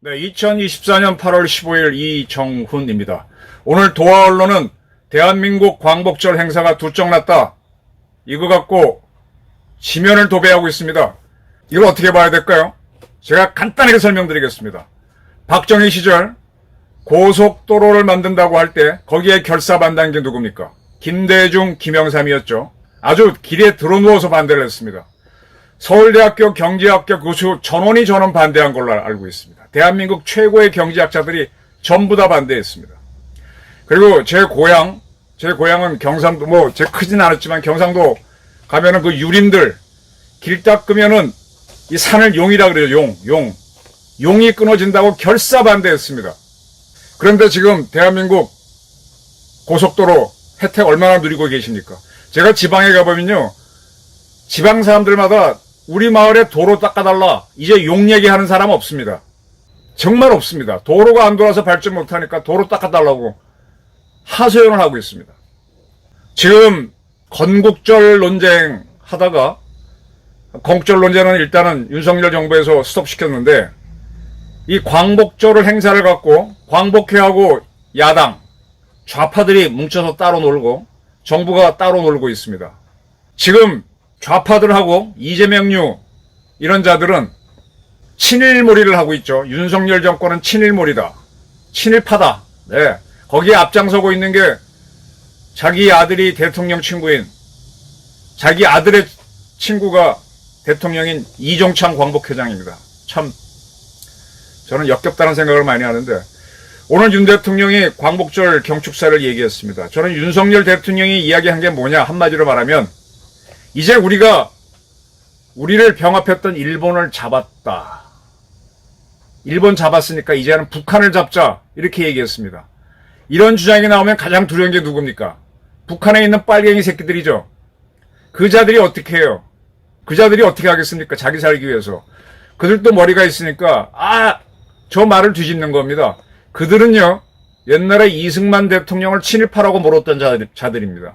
네, 2024년 8월 15일 이정훈입니다. 오늘 도하 언론은 대한민국 광복절 행사가 두쩍났다. 이거 갖고 지면을 도배하고 있습니다. 이걸 어떻게 봐야 될까요? 제가 간단하게 설명드리겠습니다. 박정희 시절 고속도로를 만든다고 할 때 거기에 결사반대한 게 누굽니까? 김대중, 김영삼이었죠. 아주 길에 들어누워서 반대를 했습니다. 서울대학교 경제학교 교수 전원이 저는 반대한 걸로 알고 있습니다. 대한민국 최고의 경제학자들이 전부 다 반대했습니다. 그리고 제 고향, 제 고향은 경상도, 뭐, 제 크진 않았지만 경상도 가면은 그 유림들 길 닦으면은 이 산을 용이라 그래요, 용, 용. 용이 끊어진다고 결사 반대했습니다. 그런데 지금 대한민국 고속도로 혜택 얼마나 누리고 계십니까? 제가 지방에 가보면요. 지방 사람들마다 우리 마을에 도로 닦아달라. 이제 용 얘기하는 사람 없습니다. 정말 없습니다. 도로가 안 돌아서 발전 못하니까 도로 닦아달라고 하소연을 하고 있습니다. 지금 건국절 논쟁 하다가 건국절 논쟁은 일단은 윤석열 정부에서 스톱시켰는데 이 광복절을 행사를 갖고 광복회하고 야당 좌파들이 뭉쳐서 따로 놀고 정부가 따로 놀고 있습니다. 지금 좌파들하고 이재명류 이런 자들은 친일몰이를 하고 있죠. 윤석열 정권은 친일몰이다. 친일파다. 네. 거기에 앞장서고 있는 게 자기 아들이 대통령 친구인 자기 아들의 친구가 대통령인 이종창 광복회장입니다. 참 저는 역겹다는 생각을 많이 하는데 오늘 윤 대통령이 광복절 경축사를 얘기했습니다. 저는 윤석열 대통령이 이야기한 게 뭐냐 한마디로 말하면 이제 우리가 우리를 병합했던 일본을 잡았다. 일본 잡았으니까 이제는 북한을 잡자 이렇게 얘기했습니다. 이런 주장이 나오면 가장 두려운 게 누굽니까? 북한에 있는 빨갱이 새끼들이죠. 그 자들이 어떻게 해요? 그 자들이 어떻게 하겠습니까? 자기 살기 위해서. 그들도 머리가 있으니까 아, 저 말을 뒤집는 겁니다. 그들은요. 옛날에 이승만 대통령을 친일파라고 자들, 자들입니다.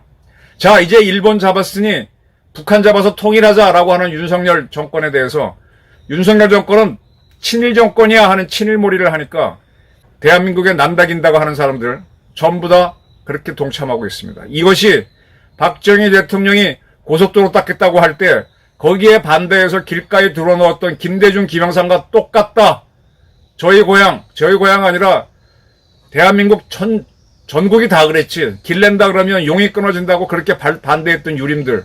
자, 이제 일본 잡았으니 북한 잡아서 통일하자라고 하는 윤석열 정권에 대해서 윤석열 정권은 친일 정권이야 하는 친일몰이를 하니까 대한민국에 남다긴다고 하는 사람들 전부 다 그렇게 동참하고 있습니다. 이것이 박정희 대통령이 고속도로 닦겠다고 할 때 거기에 반대해서 길가에 들어놓았던 김대중, 김영삼과 똑같다. 저희 고향, 저희 고향 아니라 대한민국 전, 전국이 다 그랬지. 길 낸다 그러면 용이 끊어진다고 그렇게 발- 반대했던 유림들.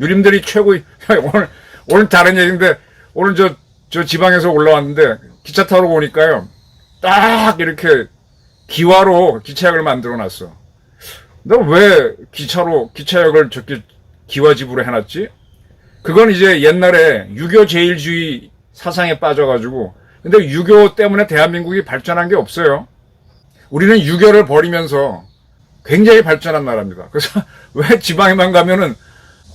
유림들이 최고, 오늘, 오늘 다른 얘기인데, 오늘 저, 저 지방에서 올라왔는데, 기차 타러 오니까요, 딱 이렇게 기와로 기차역을 만들어 놨어. 너 왜 기차로, 기차역을 저렇게 기와집으로 해놨지? 그건 이제 옛날에 유교 제일주의 사상에 빠져가지고, 근데 유교 때문에 대한민국이 발전한 게 없어요. 우리는 유교를 버리면서 굉장히 발전한 나라입니다. 그래서 왜 지방에만 가면은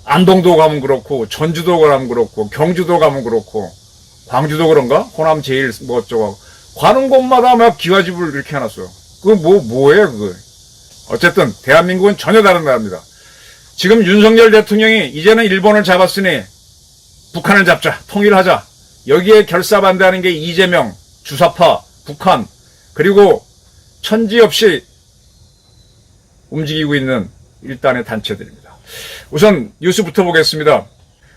안동도 가면 그렇고 전주도 가면 그렇고 경주도 가면 그렇고 광주도 그런가? 호남 제일 뭐 어쩌고 가는 곳마다 막 기와집을 이렇게 해놨어요. 그거 뭐 뭐예요 그거? 어쨌든 대한민국은 전혀 다른 나라입니다. 지금 윤석열 대통령이 이제는 일본을 잡았으니 북한을 잡자 통일하자 여기에 결사 반대하는 게 이재명 주사파 북한 그리고 천지 없이 움직이고 있는 일단의 단체들입니다. 우선 뉴스부터 보겠습니다.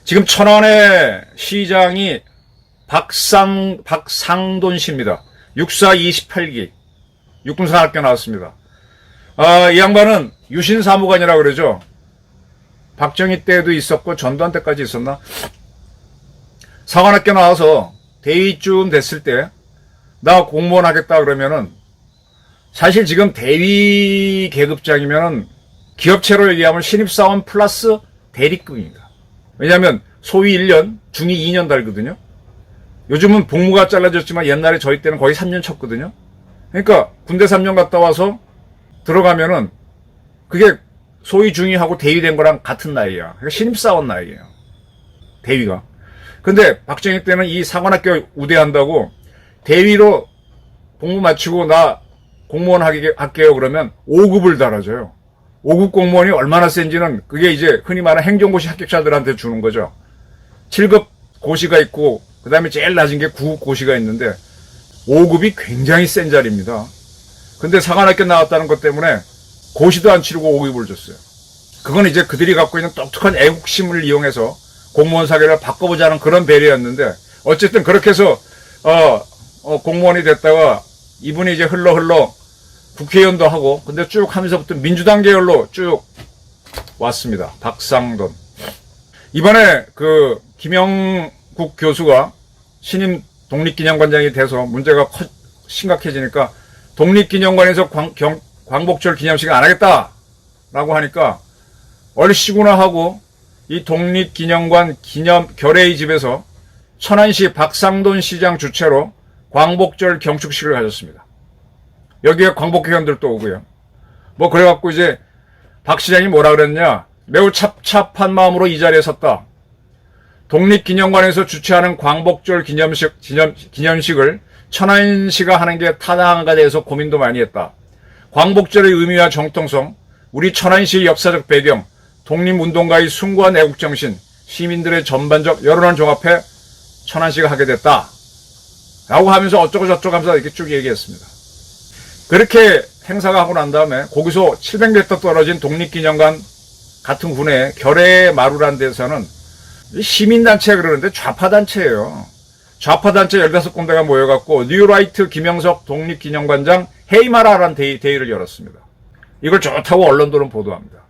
지금 천안의 시장이 박상, 박상돈 씨입니다. 육사 28기. 육군사학교 나왔습니다. 아, 이 양반은 유신사무관이라 그러죠. 박정희 때도 있었고 전두환 때까지 있었나? 사관학교 나와서 대위쯤 됐을 때 나 공무원 하겠다 그러면은 사실 지금 대위 계급장이면은 기업체로 얘기하면 신입사원 플러스 대리급입니다. 왜냐하면 소위 1년, 중위 2년 달거든요. 요즘은 복무가 잘라졌지만 옛날에 저희 때는 거의 3년 쳤거든요. 그러니까 군대 3년 갔다 와서 들어가면은 그게 소위 중위하고 대위된 거랑 같은 나이야. 그러니까 신입사원 나이예요. 대위가. 근데 박정희 때는 이 사관학교 우대한다고 대위로 복무 마치고 나 공무원 할게요 그러면 5급을 달아줘요. 5급 공무원이 얼마나 센지는 그게 이제 흔히 말하는 행정고시 합격자들한테 주는 거죠. 7급 고시가 있고 그 다음에 제일 낮은 게 9급 고시가 있는데 5급이 굉장히 센 자리입니다. 근데 사관학교 나왔다는 것 때문에 고시도 안 치르고 5급을 줬어요. 그건 이제 그들이 갖고 있는 똑똑한 애국심을 이용해서 공무원 사회를 바꿔보자는 그런 배려였는데 어쨌든 그렇게 해서 어, 어, 공무원이 됐다가 이분이 이제 흘러 흘러 국회의원도 하고 근데 쭉 하면서부터 민주당 계열로 쭉 왔습니다. 박상돈. 이번에 그 김영국 교수가 신임 독립기념관장이 돼서 문제가 커- 심각해지니까 독립기념관에서 광, 경- 광복절 기념식을 안 하겠다라고 하니까 얼씨구나 하고 이 독립기념관 기념 결의의 집에서 천안시 박상돈 시장 주최로 광복절 경축식을 가졌습니다. 여기에 광복회원들도 오고요. 뭐 그래갖고 이제 박 시장이 뭐라 그랬냐? 매우 찹찹한 마음으로 이 자리에 섰다. 독립기념관에서 주최하는 광복절 기념식, 기념, 기념식을 천안시가 하는 게 타당한가 대해서 고민도 많이 했다. 광복절의 의미와 정통성, 우리 천안시의 역사적 배경, 독립운동가의 숭고한 애국정신, 시민들의 전반적 여론을 종합해 천안시가 하게 됐다. 라고 하면서 어쩌고 저쩌고 하면서 이렇게 쭉 얘기했습니다. 그렇게 행사가 하고 난 다음에 거기서 700m 떨어진 독립기념관 같은 군의 결의 마루란 데서는 시민단체 그러는데 좌파단체예요. 좌파단체 15군데가 모여갖고 뉴라이트 김영석 독립기념관장 헤이마라라는 데이, 데이를 열었습니다. 이걸 좋다고 언론들은 보도합니다.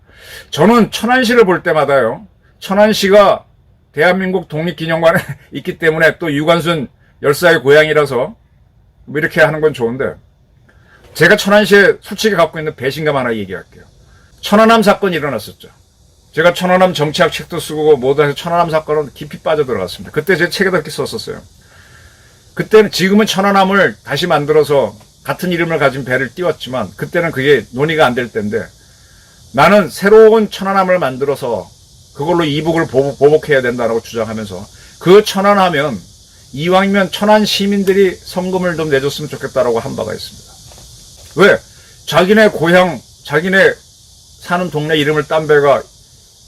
저는 천안시를 볼 때마다요. 천안시가 대한민국 독립기념관에 있기 때문에 또 유관순 열사의 고향이라서 뭐 이렇게 하는 건 좋은데 제가 천안시에 솔직히 갖고 있는 배신감 하나 얘기할게요. 천안함 사건이 일어났었죠. 제가 천안함 정치학 책도 쓰고 모두 해서 천안함 사건은 깊이 빠져들어갔습니다. 그때 제 책에도 이렇게 썼었어요. 그때는 지금은 천안함을 다시 만들어서 같은 이름을 가진 배를 띄웠지만 그때는 그게 논의가 안 될 때인데 나는 새로운 천안함을 만들어서 그걸로 이북을 보복, 보복해야 된다고 주장하면서 그 천안하면 이왕이면 천안 시민들이 성금을 좀 내줬으면 좋겠다라고 한 바가 있습니다. 왜? 자기네 고향, 자기네 사는 동네 이름을 딴 배가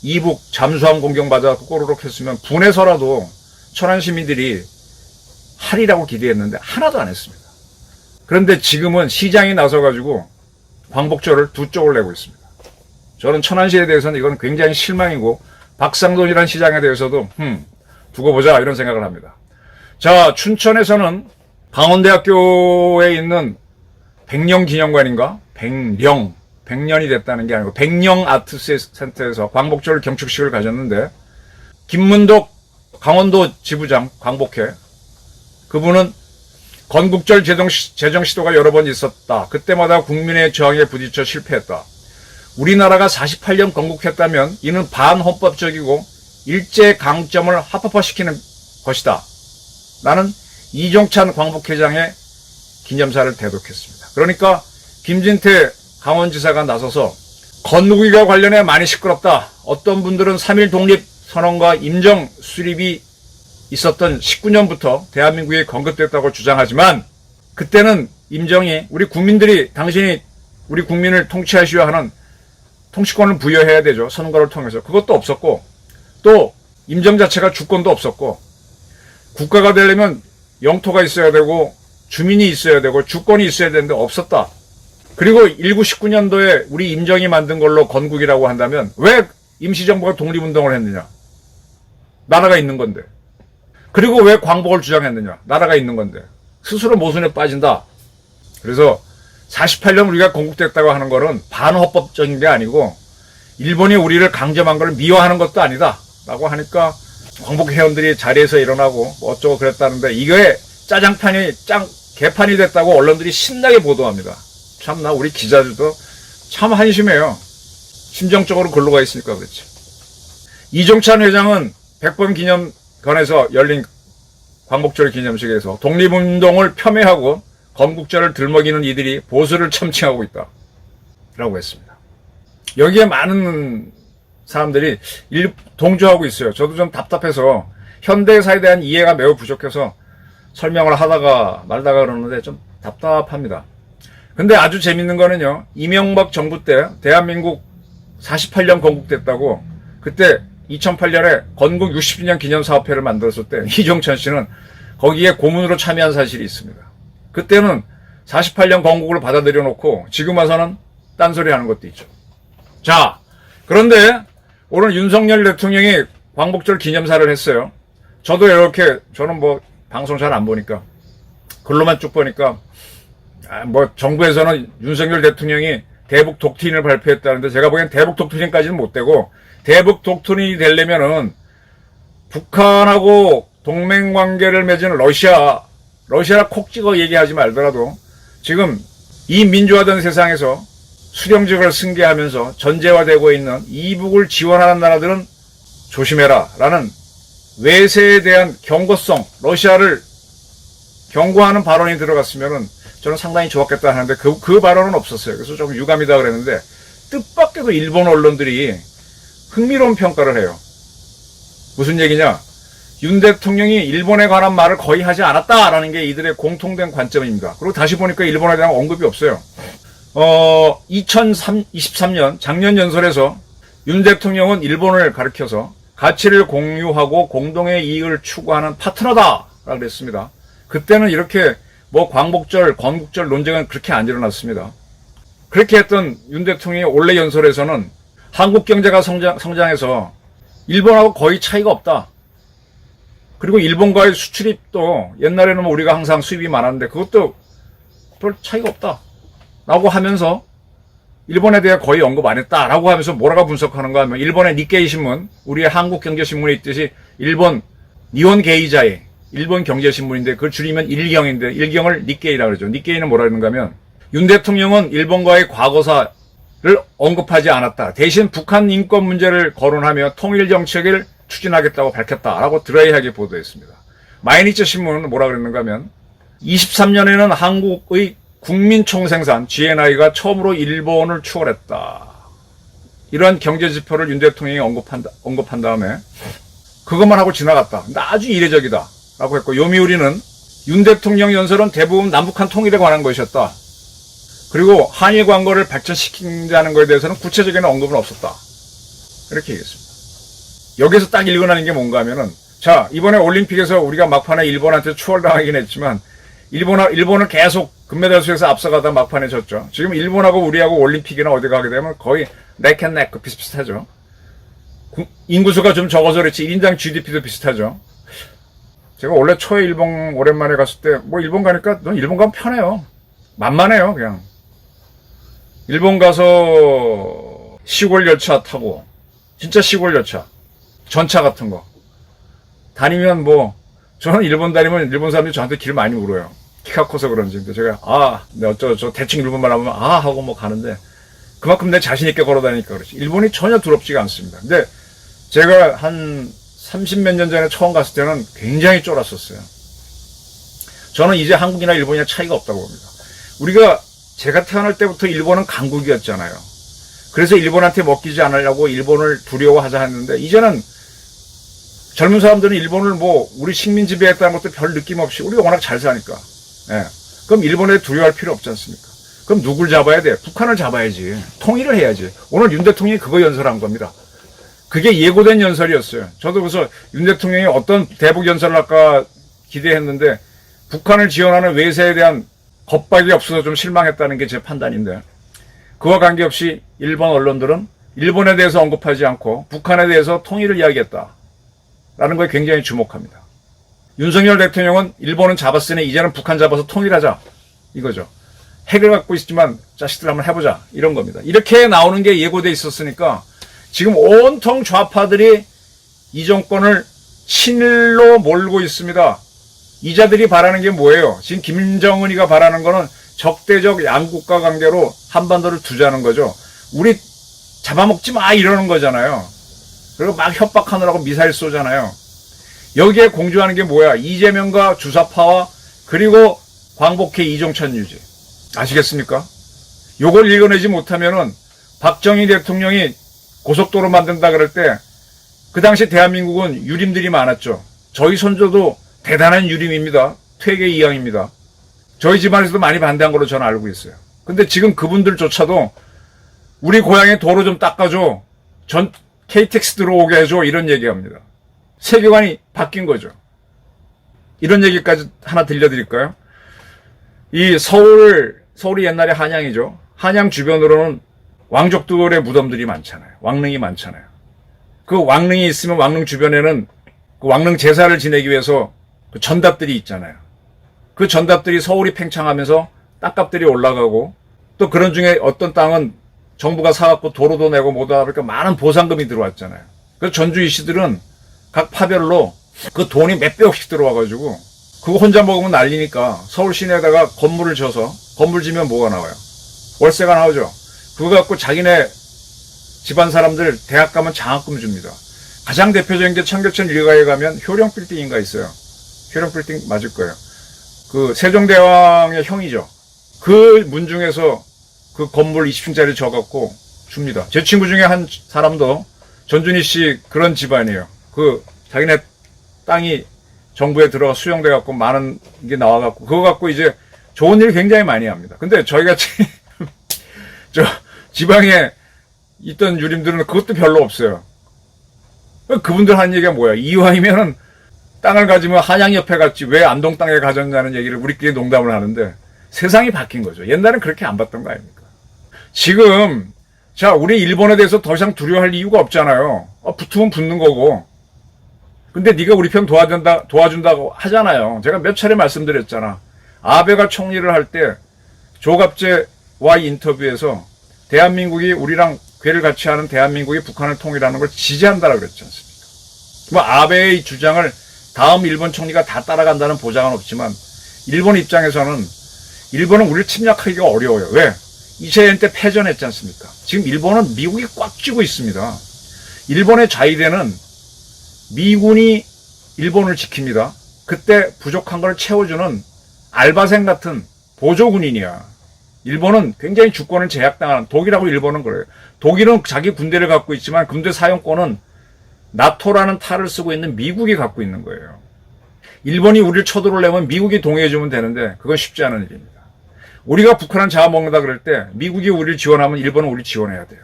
이북 잠수함 공격 맞아서 꼬르륵 했으면 분해서라도 천안 시민들이 하리라고 기대했는데 하나도 안 했습니다. 그런데 지금은 시장이 나서가지고 광복절을 두 쪽을 내고 있습니다. 저는 천안시에 대해서는 이건 굉장히 실망이고 박상돈이라는 시장에 대해서도 음, 두고 보자 이런 생각을 합니다. 자 춘천에서는 강원대학교에 있는 백령 기념관인가 백령 백년이 됐다는 게 아니고 백령 아트 센터에서 광복절 경축식을 가졌는데 김문덕 강원도 지부장 광복회 그분은 건국절 제정, 제정 시도가 여러 번 있었다. 그때마다 국민의 저항에 부딪혀 실패했다. 우리나라가 48년 건국했다면 이는 반헌법적이고 일제 강점을 합법화시키는 것이다. 나는 이종찬 광복회장의 기념사를 대독했습니다. 그러니까 김진태 강원지사가 나서서 건국이가 관련해 많이 시끄럽다. 어떤 분들은 3.1 독립 선언과 임정 수립이 있었던 19년부터 대한민국이 건국됐다고 주장하지만 그때는 임정이 우리 국민들이 당신이 우리 국민을 통치하시려 하는 통치권을 부여해야 되죠. 선거를 통해서. 그것도 없었고 또 임정 자체가 주권도 없었고 국가가 되려면 영토가 있어야 되고 주민이 있어야 되고 주권이 있어야 되는데 없었다. 그리고 1919년도에 우리 임정이 만든 걸로 건국이라고 한다면 왜 임시정부가 독립운동을 했느냐? 나라가 있는 건데. 그리고 왜 광복을 주장했느냐? 나라가 있는 건데. 스스로 모순에 빠진다. 그래서 48년 우리가 건국됐다고 하는 거는 반헌법적인 게 아니고 일본이 우리를 강점한 걸 미화하는 것도 아니다. 라고 하니까 광복 회원들이 자리에서 일어나고 뭐 어쩌고 그랬다는데 이거에 짜장판이 짱 개판이 됐다고 언론들이 신나게 보도합니다. 참나 우리 기자들도 참 한심해요. 심정적으로 글로 가 있으니까 그렇지. 이종찬 회장은 백번 기념관에서 열린 광복절 기념식에서 독립운동을 폄훼하고 건국절을 들먹이는 이들이 보수를 참칭하고 있다. 라고 했습니다. 여기에 많은 사람들이 일, 동조하고 있어요. 저도 좀 답답해서 현대사에 대한 이해가 매우 부족해서 설명을 하다가 말다가 그러는데 좀 답답합니다. 근데 아주 재밌는 거는요. 이명박 정부 때 대한민국 48년 건국됐다고 그때 2008년에 건국 60주년 기념사업회를 만들었을 때 이종천 씨는 거기에 고문으로 참여한 사실이 있습니다. 그때는 48년 건국을 받아들여 놓고 지금 와서는 딴소리 하는 것도 있죠. 자, 그런데 오늘 윤석열 대통령이 광복절 기념사를 했어요. 저도 이렇게 저는 뭐 방송 잘 안 보니까 글로만 쭉 보니까 아, 뭐 정부에서는 윤석열 대통령이 대북 독트린을 발표했다는데 제가 보기엔 대북 독트린까지는 못 되고 대북 독트린이 되려면은 북한하고 동맹 관계를 맺은 러시아 러시아라 콕 찍어 얘기하지 말더라도 지금 이 민주화된 세상에서 수령직을 승계하면서 전제화되고 있는 이북을 지원하는 나라들은 조심해라 라는 외세에 대한 경고성 러시아를 경고하는 발언이 들어갔으면은 저는 상당히 좋았겠다 하는데 그, 그 발언은 없었어요. 그래서 조금 유감이다 그랬는데 뜻밖에도 일본 언론들이 흥미로운 평가를 해요. 무슨 얘기냐? 윤 대통령이 일본에 관한 말을 거의 하지 않았다라는 게 이들의 공통된 관점입니다. 그리고 다시 보니까 일본에 대한 언급이 없어요. 어, 2023년 작년 연설에서 윤 대통령은 일본을 가리켜서 가치를 공유하고 공동의 이익을 추구하는 파트너다라고 그랬습니다. 그때는 이렇게 뭐 광복절, 건국절 논쟁은 그렇게 안 일어났습니다. 그렇게 했던 윤 대통령의 원래 연설에서는 한국 경제가 성장, 성장해서 일본하고 거의 차이가 없다. 그리고 일본과의 수출입도 옛날에는 뭐 우리가 항상 수입이 많았는데 그것도 별 차이가 없다. 라고 하면서 일본에 대해 거의 언급 안 했다라고 하면서 뭐라고 분석하는가 하면 일본의 니케이 신문, 우리의 한국 경제 신문에 있듯이 일본 니온 게이자의 일본 경제 신문인데 그걸 줄이면 일경인데 일경을 니케이라 그러죠. 니케이는 뭐라 그러는가 하면 윤 대통령은 일본과의 과거사를 언급하지 않았다. 대신 북한 인권 문제를 거론하며 통일 정책을 추진하겠다고 밝혔다라고 드라이하게 보도했습니다. 마이니처 신문은 뭐라 그랬는가 하면 23년에는 한국의 국민총생산 GNI가 처음으로 일본을 추월했다. 이러한 경제 지표를 윤 대통령이 언급한, 언급한 다음에 그것만 하고 지나갔다. 아주 이례적이다. 라고 했고 요미우리는 윤 대통령 연설은 대부분 남북한 통일에 관한 것이었다. 그리고 한일 관계를 발전시킨다는 것에 대해서는 구체적인 언급은 없었다. 이렇게 얘기했습니다. 여기서 딱 읽어내는 게 뭔가 하면은 자 이번에 올림픽에서 우리가 막판에 일본한테 추월당하긴 했지만 일본 일본은 계속 금메달 수에서 앞서가다 막판에 졌죠. 지금 일본하고 우리하고 올림픽이나 어디 가게 되면 거의 넥앤넥 비슷비슷하죠. 구- 인구수가 좀 적어서 그렇지 1인당 GDP도 비슷하죠. 제가 원래 초에 일본 오랜만에 갔을 때 뭐 일본 가니까 넌 일본 가면 편해요. 만만해요 그냥. 일본 가서 시골 열차 타고 진짜 시골 열차 전차 같은 거 다니면 뭐 저는 일본 다니면 일본 사람들이 저한테 길 많이 물어요. 키가 커서 그런지. 제가 아, 네 어쩌저 대충 일본말 하면 아 하고 뭐 가는데 그만큼 내 자신 있게 걸어 다니니까 그렇지. 일본이 전혀 두렵지가 않습니다. 근데 제가 한 30몇 년 전에 처음 갔을 때는 굉장히 쫄았었어요. 저는 이제 한국이나 일본이나 차이가 없다고 봅니다. 우리가 제가 태어날 때부터 일본은 강국이었잖아요. 그래서 일본한테 먹히지 않으려고 일본을 두려워하자 했는데 이제는 젊은 사람들은 일본을 뭐 우리 식민 지배했다는 것도 별 느낌 없이 우리가 워낙 잘 사니까. 예. 그럼 일본에 두려워할 필요 없지 않습니까? 그럼 누굴 잡아야 돼? 북한을 잡아야지. 통일을 해야지. 오늘 윤 대통령이 그거 연설한 겁니다. 그게 예고된 연설이었어요. 저도 그래서 윤 대통령이 어떤 대북 연설을 할까 기대했는데 북한을 지원하는 외세에 대한 겁박이 없어서 좀 실망했다는 게 제 판단인데 그와 관계없이 일본 언론들은 일본에 대해서 언급하지 않고 북한에 대해서 통일을 이야기했다. 라는 거에 굉장히 주목합니다. 윤석열 대통령은 일본은 잡았으니 이제는 북한 잡아서 통일하자. 이거죠. 핵을 갖고 있지만 자식들 한번 해보자. 이런 겁니다. 이렇게 나오는 게 예고돼 있었으니까 지금 온통 좌파들이 이 정권을 친일로 몰고 있습니다. 이자들이 바라는 게 뭐예요? 지금 김정은이가 바라는 거는 적대적 양국가 관계로 한반도를 두자는 거죠. 우리 잡아먹지 마 이러는 거잖아요. 그리고 막 협박하느라고 미사일 쏘잖아요. 여기에 공조하는 게 뭐야? 이재명과 주사파와 그리고 광복회 이종찬 유지. 아시겠습니까? 요걸 읽어내지 못하면은 박정희 대통령이 고속도로 만든다 그럴 때 그 당시 대한민국은 유림들이 많았죠. 저희 손조도 대단한 유림입니다. 퇴계 이양입니다. 저희 집안에서도 많이 반대한 걸로 저는 알고 있어요. 근데 지금 그분들조차도 우리 고향에 도로 좀 닦아줘. 전 KTX 들어오게 해줘. 이런 얘기합니다. 세계관이 바뀐 거죠. 이런 얘기까지 하나 들려드릴까요? 이 서울, 서울이 옛날에 한양이죠. 한양 주변으로는 왕족들의 무덤들이 많잖아요. 왕릉이 많잖아요. 그 왕릉이 있으면 왕릉 주변에는 그 왕릉 제사를 지내기 위해서 그 전답들이 있잖아요. 그 전답들이 서울이 팽창하면서 땅값들이 올라가고 또 그런 중에 어떤 땅은 정부가 사갖고 도로도 내고 뭐다 보니까 많은 보상금이 들어왔잖아요. 그래서 전주 이씨들은 각 파별로 그 돈이 몇 백억씩 들어와가지고 그거 혼자 먹으면 난리니까 서울 시내에다가 건물을 져서 건물 지면 뭐가 나와요? 월세가 나오죠. 그거 갖고 자기네 집안 사람들 대학 가면 장학금 줍니다. 가장 대표적인 게 청계천 일가에 가면 효령 빌딩인가 있어요. 효령 빌딩 맞을 거예요. 그 세종대왕의 형이죠. 그 문 중에서 그 건물 20층짜리 줘갖고 줍니다. 제 친구 중에 한 사람도 전준희 씨 그런 집안이에요. 그 자기네 땅이 정부에 들어가 수용돼 갖고 많은 게 나와 갖고 그거 갖고 이제 좋은 일 굉장히 많이 합니다. 근데 저희 같이 저 지방에 있던 유림들은 그것도 별로 없어요. 그분들 하는 얘기가 뭐야? 이왕이면은 땅을 가지면 한양 옆에 갔지 왜 안동 땅에 가졌냐는 얘기를 우리끼리 농담을 하는데 세상이 바뀐 거죠. 옛날엔 그렇게 안 봤던 거 아닙니까? 지금 자 우리 일본에 대해서 더 이상 두려워할 이유가 없잖아요. 어, 붙으면 붙는 거고. 근데 네가 우리 편 도와준다 도와준다고 하잖아요. 제가 몇 차례 말씀드렸잖아. 아베가 총리를 할 때 조갑제와 인터뷰에서 대한민국이 우리랑 괴를 같이 하는 대한민국이 북한을 통일하는 걸 지지한다라고 그랬지 않습니까? 뭐 아베의 주장을 다음 일본 총리가 다 따라간다는 보장은 없지만 일본 입장에서는 일본은 우리를 침략하기가 어려워요. 왜? 이세연 때 패전했지 않습니까? 지금 일본은 미국이 꽉 쥐고 있습니다. 일본의 자위대는 미군이 일본을 지킵니다. 그때 부족한 걸 채워주는 알바생 같은 보조군인이야. 일본은 굉장히 주권을 제약당하는 독일하고 일본은 그래요. 독일은 자기 군대를 갖고 있지만 군대 사용권은 나토라는 탈을 쓰고 있는 미국이 갖고 있는 거예요. 일본이 우리를 쳐들어오려면 미국이 동의해주면 되는데 그건 쉽지 않은 일입니다. 우리가 북한을 잡아먹는다 그럴 때 미국이 우리를 지원하면 일본은 우리 지원해야 돼요.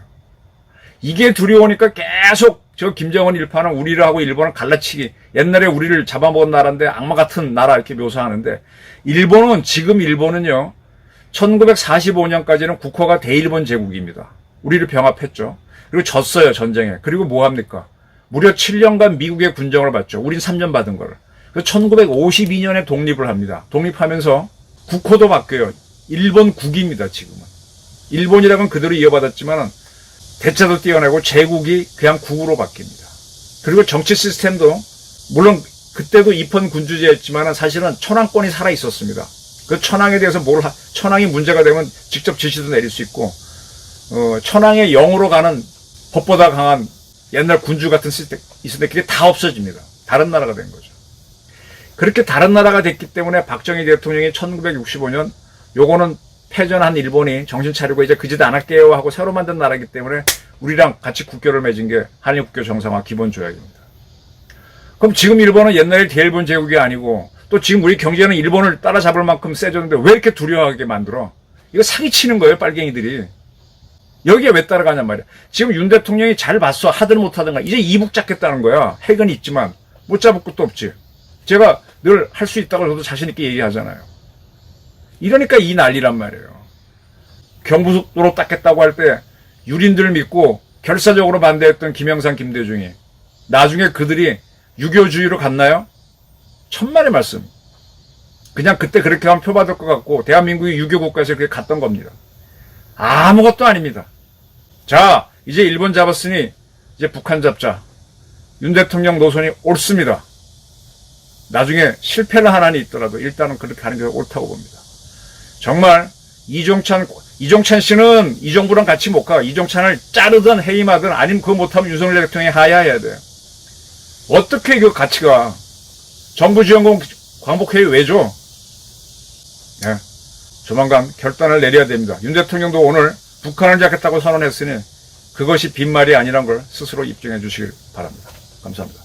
이게 두려우니까 계속 저 김정은 일파는 우리를 하고 일본을 갈라치기 옛날에 우리를 잡아먹은 나라인데 악마 같은 나라 이렇게 묘사하는데 일본은 지금 일본은요 1945년까지는 국호가 대일본 제국입니다. 우리를 병합했죠. 그리고 졌어요 전쟁에. 그리고 뭐 합니까? 무려 7년간 미국의 군정을 받죠. 우린 3년 받은 거를. 그 1952년에 독립을 합니다. 독립하면서 국호도 바뀌어요. 일본 국입니다, 지금은. 일본이라면 그대로 이어받았지만 대체도 띄어내고 제국이 그냥 국으로 바뀝니다. 그리고 정치 시스템도 물론 그때도 입헌 군주제였지만 사실은 천황권이 살아 있었습니다. 그 천황에 대해서 뭘 하, 천황이 문제가 되면 직접 지시도 내릴 수 있고 어, 천황의 영으로 가는 법보다 강한 옛날 군주 같은 시스템 있었는데 그게 다 없어집니다. 다른 나라가 된 거죠. 그렇게 다른 나라가 됐기 때문에 박정희 대통령이 1965년 요거는 패전한 일본이 정신 차리고 이제 그짓 안 할게요 하고 새로 만든 나라이기 때문에 우리랑 같이 국교를 맺은 게 한일 국교 정상화 기본 조약입니다. 그럼 지금 일본은 옛날에 대일본 제국이 아니고 또 지금 우리 경제는 일본을 따라잡을 만큼 세졌는데 왜 이렇게 두려워하게 만들어? 이거 사기치는 거예요, 빨갱이들이. 여기에 왜 따라가냔 말이야. 지금 윤 대통령이 잘 봤어. 하든 못하든가. 이제 이북 잡겠다는 거야. 핵은 있지만 못 잡을 것도 없지. 제가 늘 할 수 있다고 저도 자신있게 얘기하잖아요. 이러니까 이 난리란 말이에요. 경부속도로 닦겠다고 할 때 유린들을 믿고 결사적으로 반대했던 김영삼, 김대중이 나중에 그들이 유교주의로 갔나요? 천만의 말씀. 그냥 그때 그렇게 하면 표받을 것 같고 대한민국이 유교국가에서 그렇게 갔던 겁니다. 아무것도 아닙니다. 자, 이제 일본 잡았으니 이제 북한 잡자. 윤 대통령 노선이 옳습니다. 나중에 실패를 하나니 있더라도 일단은 그렇게 하는 게 옳다고 봅니다. 정말 이종찬 이종찬 씨는 이 정부랑 같이 못 가. 이종찬을 자르든 해임하든 아니면 그거 못하면 윤석열 대통령이 하야해야 돼요. 어떻게 그 같이 가? 정부 지원금 광복회의 왜 줘? 예. 조만간 결단을 내려야 됩니다. 윤 대통령도 오늘 북한을 잡겠다고 선언했으니 그것이 빈말이 아니란 걸 스스로 입증해 주시길 바랍니다. 감사합니다.